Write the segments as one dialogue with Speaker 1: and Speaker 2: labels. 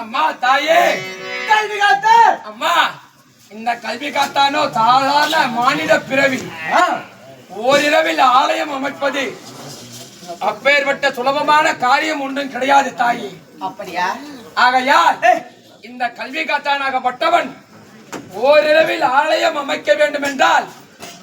Speaker 1: அம்மா தாயே கல்வி காத்த. அம்மா இந்த கல்வி காத்தானோ சாதாரண மாநில பிறவி. ஓரிரவில் ஆலயம் அமைப்பது அப்பேற்பட்ட சுலபமான காரியம் ஒன்றும் கிடையாது தாயி.
Speaker 2: அப்படியா?
Speaker 1: ஆகையால் இந்த கல்வி காத்தானாகப்பட்டவன் ஓரிரவில் ஆலயம் அமைக்க வேண்டும் என்றால்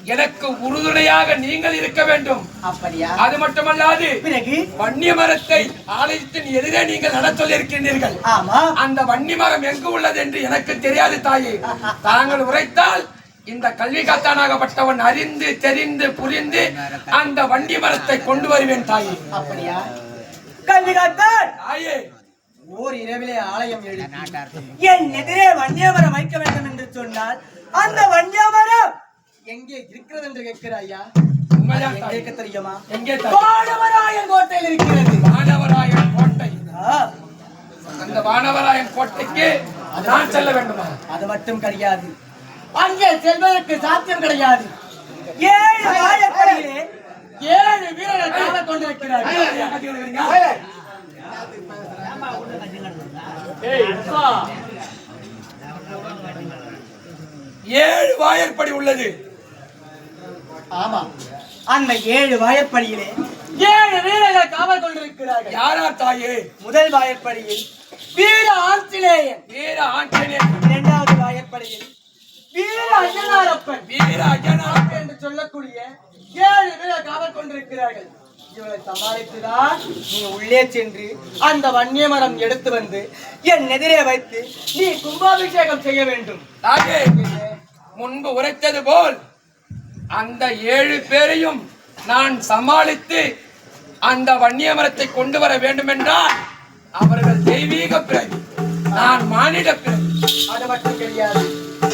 Speaker 1: எனக்கு உறுதுணையாக நீங்கள் இருக்க வேண்டும்.
Speaker 2: அப்படியா?
Speaker 1: அது மட்டுமல்லாது
Speaker 2: பிறகு?
Speaker 1: வன்னிய மரத்தை ஆலயத்தின் எதிரே நீங்கள் நட சொல்லியிருக்கின்றீர்கள்.
Speaker 2: ஆமா.
Speaker 1: அந்த வன்னி மரம் எங்கு உள்ளது என்று எனக்கு தெரியாது தாயே. தாங்கள் உரைத்தால் இந்த கல்வி காத்தானாகப்பட்டவன் அறிந்து தெரிந்து புரிந்து அந்த வண்டி மரத்தை கொண்டு வருவேன் தாயே.
Speaker 2: அப்படியா? கல்வி காத்தான்
Speaker 1: தாயே.
Speaker 2: ஓர் இரவிலே ஆலயம் எழுதி என் எதிரே வன்னியமரம் வைக்க வேண்டும் என்று சொன்னால் அந்த வன்னியமரம் எங்கே இருக்கிறது என்று எங்கே
Speaker 1: தாயே.
Speaker 2: இருக்க தெரியுமா?
Speaker 1: எங்கே தாயே?
Speaker 2: பாடவராயன் கோட்டையில் இருக்கிறது.
Speaker 1: வானவராயன் கோட்டை. அந்த வானவராயன் கோட்டைக்கு நான் செல்ல வேண்டுமா?
Speaker 2: அது மட்டும் கிடையாது. அங்கே செல்வதற்கு சாத்தியம் கிடையாது. ஏழு வாழப்படியிலே ஏழு வீரர்கள் கொண்டிருக்கிறார்கள்.
Speaker 1: ஏழு வாயற்படி உள்ளது.
Speaker 2: ஆமா. அந்த ஏழு வாயற்படியிலே ஏழு வீரர்கள் காவல் கொண்டிருக்கிறார்கள்.
Speaker 1: யாரா தாயே?
Speaker 2: முதல் வாயற்படியில் வீர ஆஞ்சநேயன்.
Speaker 1: வீர ஆஞ்சநேயன்.
Speaker 2: இரண்டாவது வாயற்படியில் வீர அய்யனாரப்பன்.
Speaker 1: வீர அஜனா
Speaker 2: என்று சொல்லக்கூடிய ஏழு பேர் காவல் கொண்டிருக்கிறார்கள். இவளை சமாளித்துதான் நீ உள்ளே சென்று அந்த வன்னிய மரம் எடுத்து வந்து என் எதிரே வைத்து நீ கும்பாபிஷேகம் செய்ய வேண்டும்.
Speaker 1: முன்பு உரைத்தது போல் அந்த ஏழு பேரையும் நான் சமாளித்து அந்த வன்னிய மரத்தை கொண்டு வர வேண்டுமென்றால் அவர்கள் தெய்வீக பிறவி நான் மானிட பிறவி.
Speaker 2: அது மட்டும் கிடையாது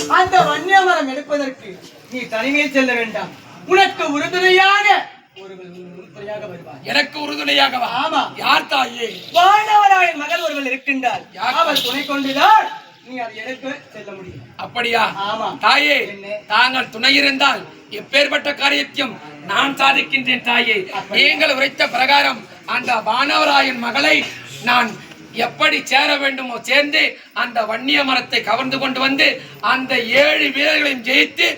Speaker 2: அந்த வன்னிய மரம் எடுப்பதற்கு நீ தனிமையில் செல்ல வேண்டாம். உனக்கு உறுதுணையாக
Speaker 1: எனக்கு உறுதுணையாக வா.
Speaker 2: ஆமா.
Speaker 1: யார் தாயே?
Speaker 2: வானவராயன் மகள் ஒருவர் இருக்கின்றார்.
Speaker 1: யார்?
Speaker 2: அவள் துணை கொண்டுதான் நீ அதை எடுக்க செல்ல முடியும்.
Speaker 1: அப்படியா?
Speaker 2: ஆமா.
Speaker 1: தாயே? தாங்கள் துணை இருந்தால் எப்பேற்பட்ட காரியத்தையும் நான் சாதிக்கின்றேன் தாயே. நீங்கள் உரைத்த பிரகாரம் அந்த வானவராயன் மகளை நான் எப்படி சேர வேண்டுமோ சேர்ந்து அந்த வன்னிய மரத்தை கவர்ந்து கொண்டு வந்து அந்த ஏழு வீரர்களையும் ஜெயித்து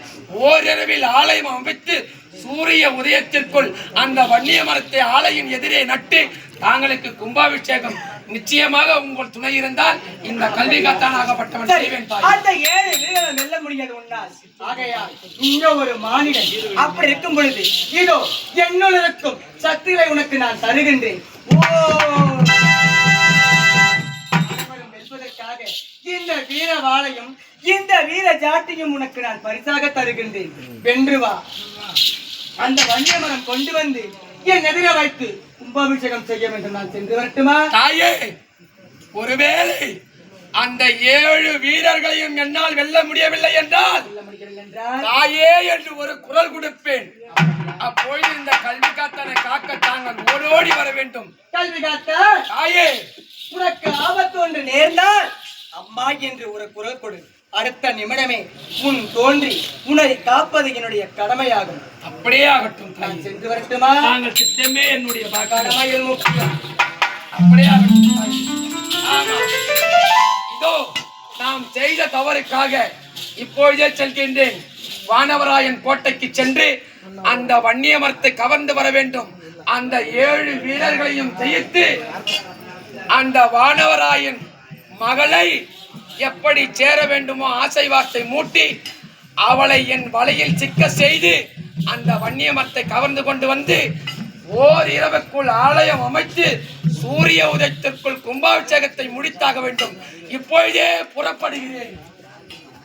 Speaker 1: ஓரிரவில் ஆலயம் அமைத்து சூரிய உதயத்திற்குள் அந்த வன்னிய மரத்தை ஆலையின் எதிரே நட்டு தாங்களுக்கு கும்பாபிஷேகம் நிச்சயமாக உங்கள் துணை இருந்தால் இந்த கல்வி காத்தானாகப்பட்டவன்
Speaker 2: சரி,
Speaker 1: செய்வேன்
Speaker 2: அந்த ஏழு வீரரை வெல்ல முடியாது உன்னால். ஆகையால் இங்க ஒரு மானிடன் அப்படி இருக்கும் பொழுது இதோ என்னுள் இருக்கும் சக்திகளை உனக்கு நான் தருகின்றேன். வெல்வதற்காக இந்த வீர வாளையும் இந்த வீர ஜாட்டியும் உனக்கு நான் பரிசாக தருகின்றேன். வென்று வா. அந்த வன்னியமரம் கொண்டு வந்து என் எதிர வைத்து கும்பாபிஷேகம் செய்ய வேண்டும் நான் சென்று வரட்டுமா?
Speaker 1: தாயே ஒருவேளை அந்த ஏழு வீரர்களையும் என்னால் வெல்ல முடியவில்லை என்றால்
Speaker 2: சொல்ல முடியவில்லை என்றால்?
Speaker 1: தாயே என்று ஒரு குரல் கொடுப்பேன். அப்பொழுது இந்த கல்வி காத்தனை காக்க தாங்கள் ஓடோடி வர வேண்டும்.
Speaker 2: கல்வி காத்த?
Speaker 1: தாயே.
Speaker 2: உனக்கு ஆபத்து ஒன்று நேர்ந்தால்? அம்மா என்று ஒரு குரல் கொடு. அடுத்த நிமிடமே உன் தோன்றி உன்னை காப்பது என்னுடைய கடமையாகும்.
Speaker 1: அப்படியே ஆகட்டும்
Speaker 2: நான் சென்று வரட்டுமா?
Speaker 1: தாங்கள் சித்தமே என்னுடைய
Speaker 2: கடமையில்
Speaker 1: அப்படியே ஆகட்டும். இதோ நாம் செய்த தவறுக்காக இப்பொழுதே செல்கின்றேன். வானவராயன் கோட்டைக்கு சென்று அந்த வன்னிய மரத்தை கவர்ந்து வர வேண்டும். அந்த ஏழு வீரர்களையும் ஜெயித்து அந்த வானவராயன் மகளை எப்படி சேர வேண்டுமோ ஆசை வார்த்தை மூட்டி அவளை என் வலையில் சிக்க செய்து அந்த வன்னியமரத்தை கவர்ந்து கொண்டு வந்து ஓர் இரவுக்குள் ஆலயம் அமைத்து சூரிய உதயத்திற்குள் கும்பாபிஷேகத்தை முடித்தாக வேண்டும். இப்பொழுதே புறப்படுகிறேன்.